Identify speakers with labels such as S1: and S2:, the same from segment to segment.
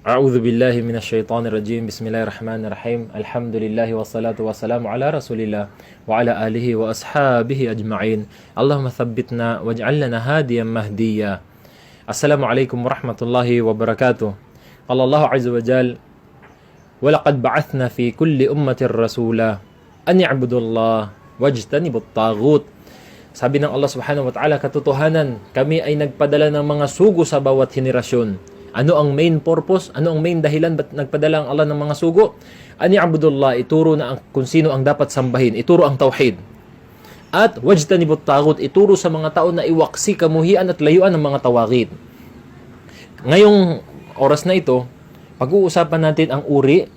S1: أعوذ بالله من الشيطان الرجيم. بسم الله الرحمن الرحيم. الحمد لله والصلاة والسلام على رسول الله وعلى آله وأصحابه أجمعين. اللهم ثبتنا واجعلنا هاديا مهديا. السلام عليكم ورحمة الله وبركاته. قال الله عز وجل ولقد بعثنا في كل أمة رسولا أن يعبدوا الله واجتنبوا الطاغوت. Sabi ng Allah subhanahu wa ta'ala, katotohanan, kami ay nagpadala ng mga sugo sa bawat henerasyon. Ano ang main purpose? Ano ang main dahilan ba't nagpadala ang Allah ng mga sugo? Ani abdullah, ituro na ang, kung sino ang dapat sambahin. Ituro ang tauhid. At wajtanibut tagut, ituro sa mga tao na iwaksi kamuhian at layuan ng mga tawagid. Ngayong oras na ito, pag-uusapan natin ang uri,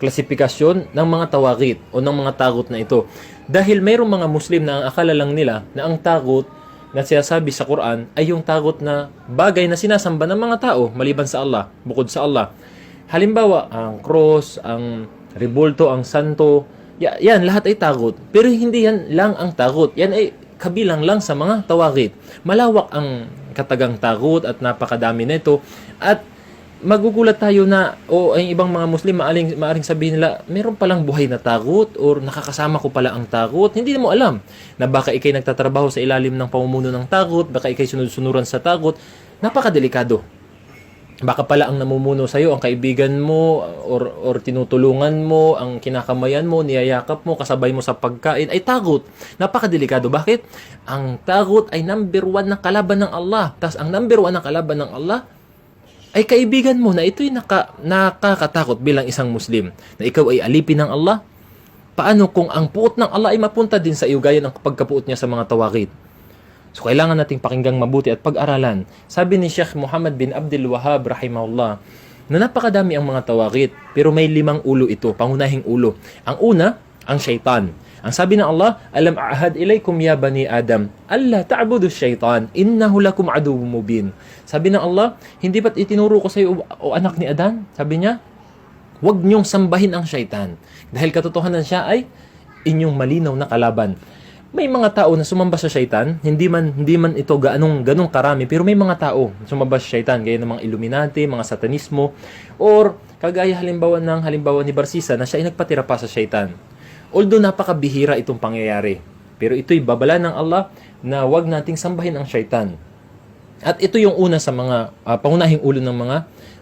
S1: klasifikasyon ng mga tawagid o ng mga tagut na ito. Dahil mayroong mga Muslim na ang akala lang nila na ang tagut na sinasabi sa Quran ay yung tagut na bagay na sinasamba ng mga tao maliban sa Allah, bukod sa Allah. Halimbawa, ang cross, ang rebulto, ang santo, ya- yan, lahat ay tagut. Pero hindi yan lang ang tagut. Yan ay kabilang lang sa mga tawagid. Malawak ang katagang tagut at napakadami nito. At magugulat tayo na o ang ibang mga Muslim maaring, maaring sabihin nila meron palang buhay na tagut or nakakasama ko pala ang tagut hindi mo alam na baka ikay nagtatrabaho sa ilalim ng pamumuno ng tagut baka ikay sunod-sunuran sa tagut napakadelikado. Baka pala ang namumuno sa iyo ang kaibigan mo or or tinutulungan mo ang kinakamayan mo niyayakap mo kasabay mo sa pagkain ay tagut napakadelikado. Bakit? Ang tagut ay number one na kalaban ng Allah. Tas ang number one na kalaban ng Allah ay kaibigan mo na ito'y naka, nakakatakot bilang isang Muslim na ikaw ay alipin ng Allah? Paano kung ang puot ng Allah ay mapunta din sa iyo gaya ng pagkapuot niya sa mga tawagid? So kailangan nating pakinggang mabuti at pag-aralan. Sabi ni Sheikh Muhammad bin Abdul Wahhab rahimahullah na napakadami ang mga tawagid pero may limang ulo ito, pangunahing ulo. Ang una, ang shaitan. Ang sabi ng Allah, Alam a'ahad ilaykum ya bani Adam, Allah ta'budu syaitan, innahu lakum aduwwum mubin. Sabi ng Allah, hindi ba't itinuro ko sa iyo o anak ni Adan? Sabi niya, huwag niyong sambahin ang syaitan. Dahil katotohanan siya ay inyong malinaw na kalaban. May mga tao na sumamba sa syaitan, hindi man hindi man ito gaanong ganong karami, pero may mga tao na sumamba sa syaitan, gaya ng mga Illuminati, mga satanismo, or kagaya halimbawa ng halimbawa ni Barsisa na siya ay nagpatira pa sa syaitan. Although napakabihira itong pangyayari, pero ito'y babala ng Allah na wag nating sambahin ang syaitan. At ito yung una sa mga ah, pangunahing ulo ng mga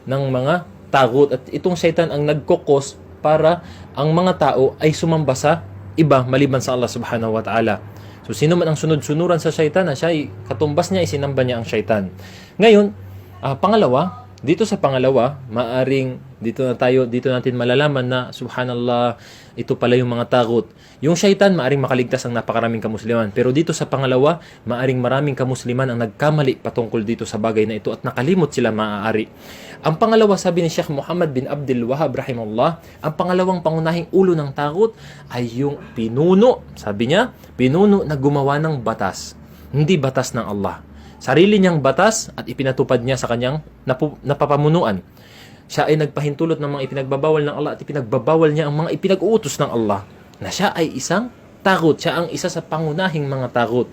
S1: ng mga tagot at itong syaitan ang nagkokos para ang mga tao ay sumamba sa iba maliban sa Allah Subhanahu wa Ta'ala. So sino man ang sunod-sunuran sa syaitan na siya ay katumbas niya isinamba niya ang syaitan. Ngayon, ah, pangalawa, dito sa pangalawa, maaring dito na tayo dito natin malalaman na subhanallah ito pala yung mga tagot. Yung syaitan maaring makaligtas ang napakaraming kamusliman. Pero dito sa pangalawa, maaring maraming kamusliman ang nagkamali patungkol dito sa bagay na ito at nakalimot sila maaari. Ang pangalawa sabi ni Sheikh Muhammad bin Abdul Wahhab rahimahullah, ang pangalawang pangunahing ulo ng tagot ay yung pinuno. Sabi niya, pinuno na gumawa ng batas. Hindi batas ng Allah sarili niyang batas at ipinatupad niya sa kanyang napu- napapamunuan. Siya ay nagpahintulot ng mga ipinagbabawal ng Allah at ipinagbabawal niya ang mga ipinag-uutos ng Allah na siya ay isang takot. Siya ang isa sa pangunahing mga takot.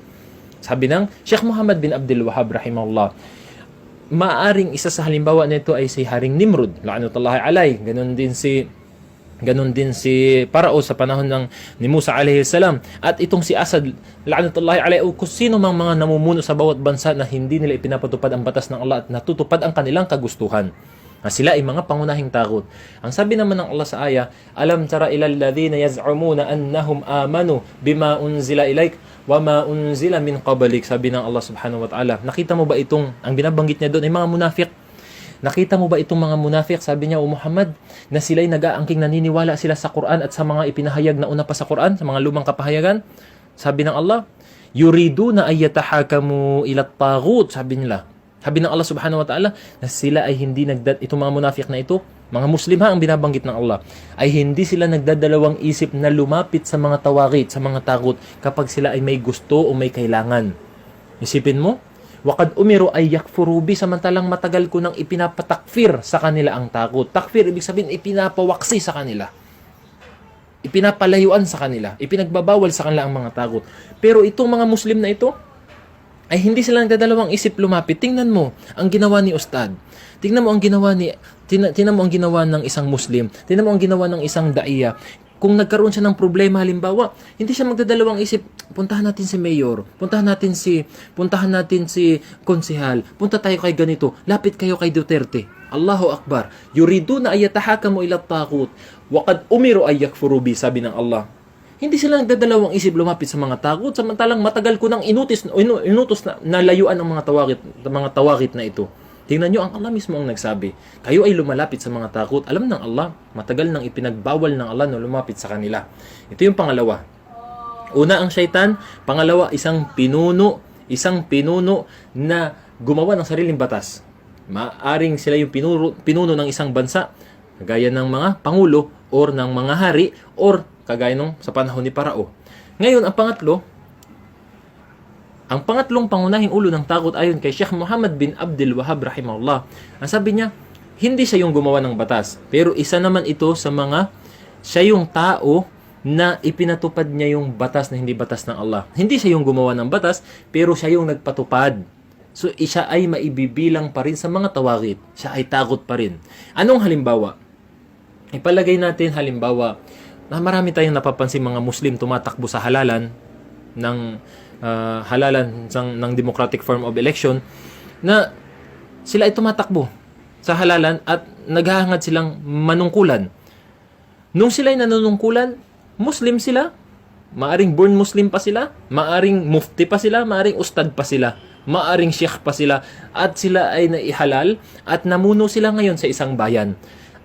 S1: Sabi ng Sheikh Muhammad bin Abdul Wahhab rahimahullah, maaring isa sa halimbawa nito ay si Haring Nimrod, la'natullahi alay. Ganon din si Ganon din si Parao sa panahon ng ni Musa alayhi salam. At itong si Asad, la'natullahi alayhi, o kung sino mang mga namumuno sa bawat bansa na hindi nila ipinapatupad ang batas ng Allah at natutupad ang kanilang kagustuhan. Na sila ay mga pangunahing takot. Ang sabi naman ng Allah sa aya, Alam tara ilal ladhina yaz'umuna annahum amanu bima unzila ilaik wa ma unzila min qabalik. Sabi ng Allah subhanahu wa ta'ala. Nakita mo ba itong, ang binabanggit niya doon ay mga munafik Nakita mo ba itong mga munafik, sabi niya, O Muhammad, na sila'y nag-aangking naniniwala sila sa Quran at sa mga ipinahayag na una pa sa Quran, sa mga lumang kapahayagan? Sabi ng Allah, Yuridu na ayatahakamu ilat tagut, sabi nila. Sabi ng Allah subhanahu wa ta'ala, na sila ay hindi nagdad, itong mga munafik na ito, mga Muslim ha, ang binabanggit ng Allah, ay hindi sila nagdadalawang isip na lumapit sa mga tawagit, sa mga tagut, kapag sila ay may gusto o may kailangan. Isipin mo, Wakad umiro ay yakfurubi samantalang matagal ko nang ipinapatakfir sa kanila ang takot. Takfir, ibig sabihin ipinapawaksi sa kanila. Ipinapalayuan sa kanila. Ipinagbabawal sa kanila ang mga takot. Pero itong mga Muslim na ito, ay hindi sila nagdadalawang isip lumapit. Tingnan mo ang ginawa ni Ustad. Tingnan mo ang ginawa ni Tina, tinan mo ang ginawa ng isang Muslim. Tinan mo ang ginawa ng isang daiya. Kung nagkaroon siya ng problema halimbawa, hindi siya magdadalawang isip, puntahan natin si mayor, puntahan natin si puntahan natin si konsehal, punta tayo kay ganito, lapit kayo kay Duterte. Allahu Akbar. Yuriduna ayatahakamu ila taqut. Waqad umiru ay yakfuru bi, sabi ng Allah. Hindi sila nagdadalawang isip lumapit sa mga takot samantalang matagal ko nang inutis inu- inutos na, na layuan ang mga tawagit mga tawagit na ito. Tingnan nyo, ang Allah mismo ang nagsabi. Kayo ay lumalapit sa mga takot. Alam ng Allah, matagal nang ipinagbawal ng Allah na lumapit sa kanila. Ito yung pangalawa. Una ang syaitan, pangalawa isang pinuno, isang pinuno na gumawa ng sariling batas. Maaring sila yung pinuno, pinuno ng isang bansa, kagaya ng mga pangulo or ng mga hari or kagaya nung sa panahon ni Parao. Ngayon, ang pangatlo, ang pangatlong pangunahing ulo ng takot ayon kay Sheikh Muhammad bin Abdul Wahab rahimahullah. Ang sabi niya, hindi siya yung gumawa ng batas, pero isa naman ito sa mga siya yung tao na ipinatupad niya yung batas na hindi batas ng Allah. Hindi siya yung gumawa ng batas, pero siya yung nagpatupad. So, siya ay maibibilang pa rin sa mga tawagit. Siya ay takot pa rin. Anong halimbawa? Ipalagay natin halimbawa na marami tayong napapansin mga Muslim tumatakbo sa halalan ng ah, halalan ng, ng democratic form of election na sila ay tumatakbo sa halalan at naghahangad silang manungkulan. Nung sila ay nanunungkulan, Muslim sila. Maaring born Muslim pa sila, maaring mufti pa sila, maaring ustad pa sila, maaring sheikh pa sila, at sila ay naihalal at namuno sila ngayon sa isang bayan.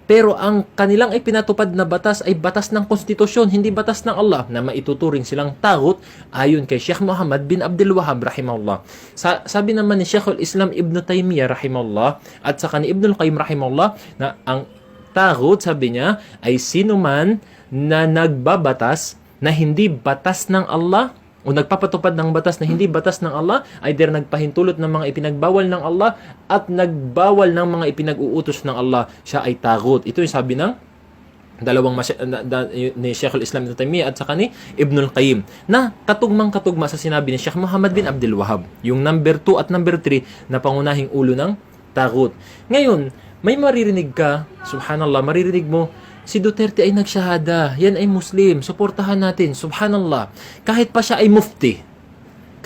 S1: Pero ang kanilang ipinatupad na batas ay batas ng konstitusyon, hindi batas ng Allah na maituturing silang tagot ayon kay Sheikh Muhammad bin Abdul Wahhab rahimahullah. Sa, sabi naman ni Sheikhul Islam Ibn Taymiyyah rahimahullah at saka ni Ibn Qayyim rahimahullah na ang tagot sabi niya ay sino man na nagbabatas na hindi batas ng Allah o nagpapatupad ng batas na hindi batas ng Allah, either nagpahintulot ng mga ipinagbawal ng Allah at nagbawal ng mga ipinag-uutos ng Allah, siya ay tagut. Ito yung sabi ng dalawang masy- na- da- ni Sheikh al-Islam Ibn Taymiyyah at saka ni Ibn al-Qayyim na katugmang katugma sa sinabi ni Sheikh Muhammad bin Abdul Wahhab yung number 2 at number 3 na pangunahing ulo ng tagut. Ngayon, may maririnig ka, subhanallah, maririnig mo, si Duterte ay nagsyahada, yan ay Muslim, suportahan natin, subhanallah. Kahit pa siya ay mufti,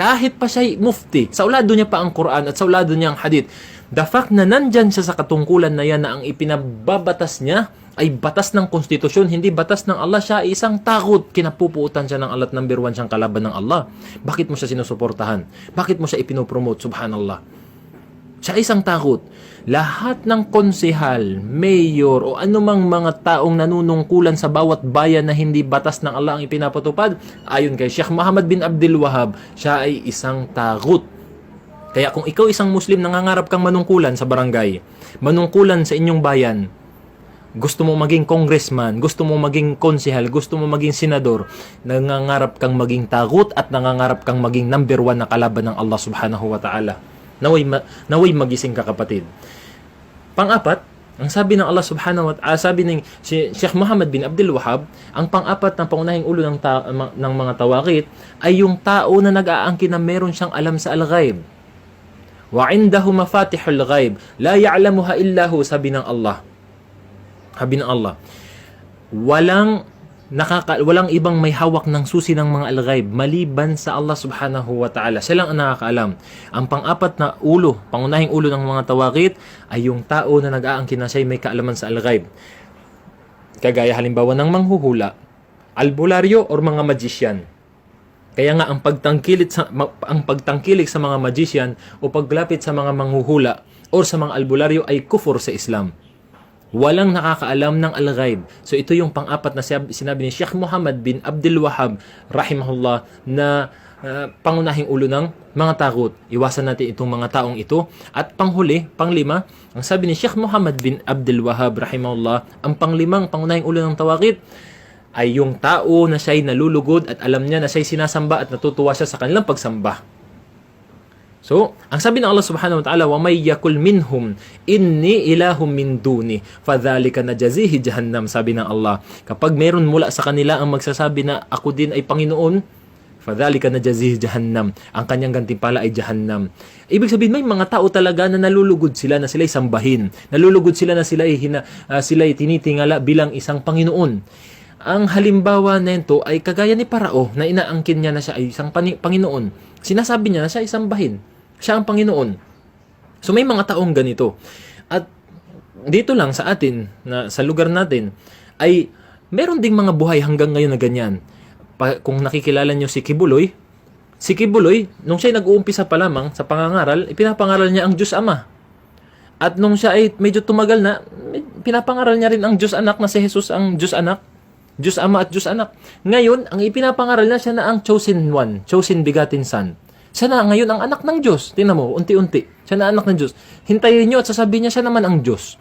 S1: kahit pa siya ay mufti, sa ulado niya pa ang Quran at sa ulado niya ang hadith, the fact na nandyan siya sa katungkulan na yan na ang ipinababatas niya ay batas ng konstitusyon, hindi batas ng Allah. Siya ay isang takot. Kinapupuutan siya ng Allah at number one siyang kalaban ng Allah. Bakit mo siya sinusuportahan? Bakit mo siya ipinopromote? Subhanallah. Ay isang takot. Lahat ng konsehal, mayor o anumang mga taong nanunungkulan sa bawat bayan na hindi batas ng Allah ang ipinapatupad, ayon kay Sheikh Muhammad bin Abdul Wahab, siya ay isang takot. Kaya kung ikaw isang Muslim nangangarap kang manungkulan sa barangay, manungkulan sa inyong bayan, gusto mo maging congressman, gusto mo maging konsehal, gusto mo maging senador, nangangarap kang maging takot at nangangarap kang maging number one na kalaban ng Allah subhanahu wa ta'ala. Naway, ma- naway magising ka kapatid. Pang-apat, ang sabi ng Allah subhanahu wa ta'ala, sabi ng Sheikh Muhammad bin Abdul Wahab, ang pang-apat ng pangunahing ulo ng, ta- ng mga tawakit ay yung tao na nag-aangkin na meron siyang alam sa al-ghaib. Wa indahu mafatihul ghaib, la ya'lamuha illa hu, sabi ng Allah. Sabi ng Allah, walang nakaka walang ibang may hawak ng susi ng mga al-ghaib maliban sa Allah Subhanahu wa Ta'ala. Siya lang ang nakakaalam. Ang pang-apat na ulo, pangunahing ulo ng mga tawakit ay yung tao na nag-aangkin na siya may kaalaman sa al-ghaib. Kagaya halimbawa ng manghuhula, albularyo or mga magician. Kaya nga ang pagtangkilik sa ang pagtangkilik sa mga magician o paglapit sa mga manghuhula or sa mga albularyo ay kufur sa Islam. Walang nakakaalam ng al-ghaib. So ito yung pang-apat na sinabi- ni Sheikh Muhammad bin Abdul Wahhab rahimahullah na uh, pangunahing ulo ng mga takot. Iwasan natin itong mga taong ito. At panghuli, panglima, ang sabi ni Sheikh Muhammad bin Abdul Wahhab rahimahullah, ang panglimang pangunahing ulo ng tawakit ay yung tao na siya'y nalulugod at alam niya na siya'y sinasamba at natutuwa siya sa kanilang pagsamba. So, ang sabi ng Allah subhanahu wa ta'ala, وَمَيْ يَكُلْ مِنْهُمْ إِنِّي إِلَهٌ مِنْ دُونِ فَذَلِكَ نَجَزِيهِ جَهَنَّمْ Sabi ng Allah, kapag meron mula sa kanila ang magsasabi na ako din ay Panginoon, Fadhalika najazih jahannam. Ang kanyang gantimpala ay jahannam. Ibig sabihin may mga tao talaga na nalulugod sila na sila'y sambahin. Nalulugod sila na sila'y hina, ah, sila'y tinitingala bilang isang Panginoon. Ang halimbawa nito ay kagaya ni Parao na inaangkin niya na siya ay isang pani- Panginoon. Sinasabi niya na siya ay sambahin. Siya ang Panginoon. So may mga taong ganito. At dito lang sa atin, na sa lugar natin, ay meron ding mga buhay hanggang ngayon na ganyan. Pa, kung nakikilala nyo si Kibuloy, si Kibuloy, nung siya nag-uumpisa pa lamang sa pangangaral, ipinapangaral niya ang Diyos Ama. At nung siya ay medyo tumagal na, pinapangaral niya rin ang Diyos Anak na si Jesus ang Diyos Anak. Diyos Ama at Diyos Anak. Ngayon, ang ipinapangaral niya siya na ang chosen one, chosen begotten son. Siya na ngayon ang anak ng Diyos. Tingnan mo, unti-unti. Siya na anak ng Diyos. Hintayin niyo at sasabihin niya siya naman ang Diyos.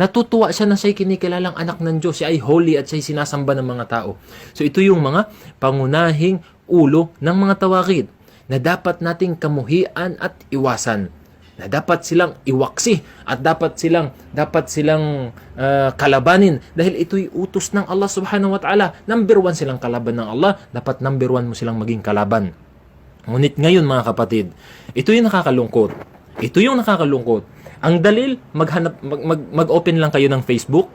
S1: Natutuwa siya na siya'y kinikilalang anak ng Diyos. Siya ay holy at siya'y sinasamba ng mga tao. So ito yung mga pangunahing ulo ng mga tawakid na dapat nating kamuhian at iwasan na dapat silang iwaksi at dapat silang dapat silang ah, kalabanin dahil ito'y utos ng Allah Subhanahu wa Ta'ala. Number one silang kalaban ng Allah, dapat number one mo silang maging kalaban. Ngunit ngayon mga kapatid, ito yung nakakalungkot. Ito yung nakakalungkot. Ang dalil, maghanap, mag, mag, mag-open lang kayo ng Facebook.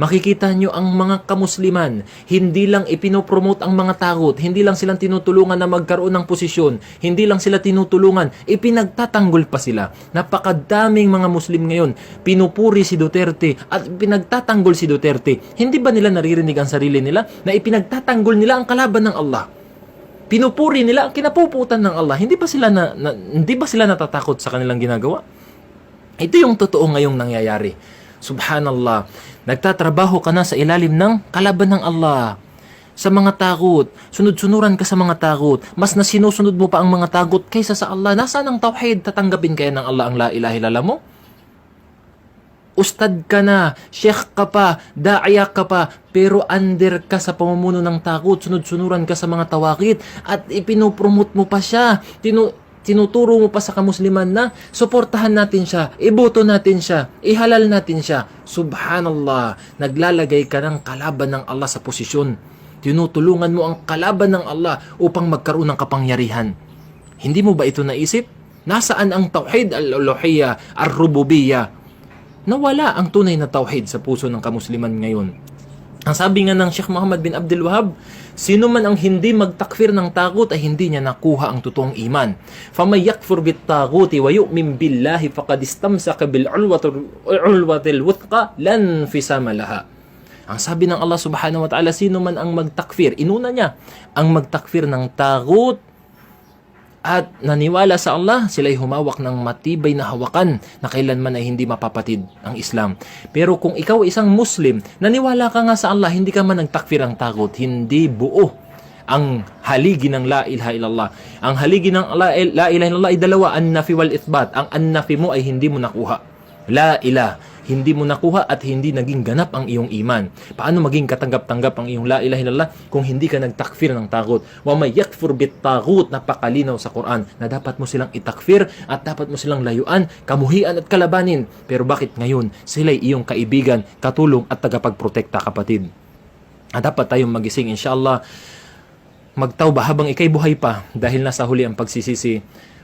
S1: Makikita nyo ang mga kamusliman. Hindi lang ipinopromote ang mga takot. Hindi lang silang tinutulungan na magkaroon ng posisyon. Hindi lang sila tinutulungan. Ipinagtatanggol pa sila. Napakadaming mga muslim ngayon. Pinupuri si Duterte at pinagtatanggol si Duterte. Hindi ba nila naririnig ang sarili nila na ipinagtatanggol nila ang kalaban ng Allah? Pinupuri nila ang kinapuputan ng Allah. Hindi ba sila na, na hindi ba sila natatakot sa kanilang ginagawa? Ito yung totoo ngayong nangyayari. Subhanallah. Nagtatrabaho ka na sa ilalim ng kalaban ng Allah. Sa mga takot. Sunod-sunuran ka sa mga takot. Mas na sinusunod mo pa ang mga takot kaysa sa Allah. Nasaan ang tauhid? Tatanggapin kaya ng Allah ang la ilaha illallah mo? Ustad ka na, sheikh ka pa, daaya ka pa, pero under ka sa pamumuno ng takot, sunod-sunuran ka sa mga tawakit, at ipinopromote mo pa siya, tinu tinuturo mo pa sa kamusliman na suportahan natin siya, iboto natin siya, ihalal natin siya. Subhanallah, naglalagay ka ng kalaban ng Allah sa posisyon. Tinutulungan mo ang kalaban ng Allah upang magkaroon ng kapangyarihan. Hindi mo ba ito naisip? Nasaan ang tauhid al-uluhiyya, ar-rububiyya? nawala ang tunay na tauhid sa puso ng kamusliman ngayon. Ang sabi nga ng Sheikh Muhammad bin Abdul Wahab, sino man ang hindi magtakfir ng takot ay hindi niya nakuha ang totoong iman. فَمَنْ يَكْفُرْ بِالطَّاغُوتِ وَيُؤْمِنْ بِاللَّهِ فَقَدْ اسْتَمْسَكَ بِالْعُلْوَةِ الْوُثْقَى لَا انْفِصَامَ لَهَا Ang sabi ng Allah subhanahu wa ta'ala, sino man ang magtakfir, inuna niya, ang magtakfir ng tagut at naniwala sa Allah, sila'y humawak ng matibay na hawakan na kailanman ay hindi mapapatid ang Islam. Pero kung ikaw isang Muslim, naniwala ka nga sa Allah, hindi ka man nagtakfir ang takot, hindi buo ang haligi ng la ilaha illallah. Ang haligi ng la, la ilaha illallah ay dalawa, an-nafi wal ithbat. Ang an-nafi mo ay hindi mo nakuha. La ilaha hindi mo nakuha at hindi naging ganap ang iyong iman. Paano maging katanggap-tanggap ang iyong la ilaha illallah kung hindi ka nagtakfir ng takot? Wa may yakfur bit tagut napakalinaw sa Quran na dapat mo silang itakfir at dapat mo silang layuan, kamuhian at kalabanin. Pero bakit ngayon sila'y iyong kaibigan, katulong at tagapagprotekta kapatid? At dapat tayong magising inshallah magtawba habang ikay buhay pa dahil nasa huli ang pagsisisi.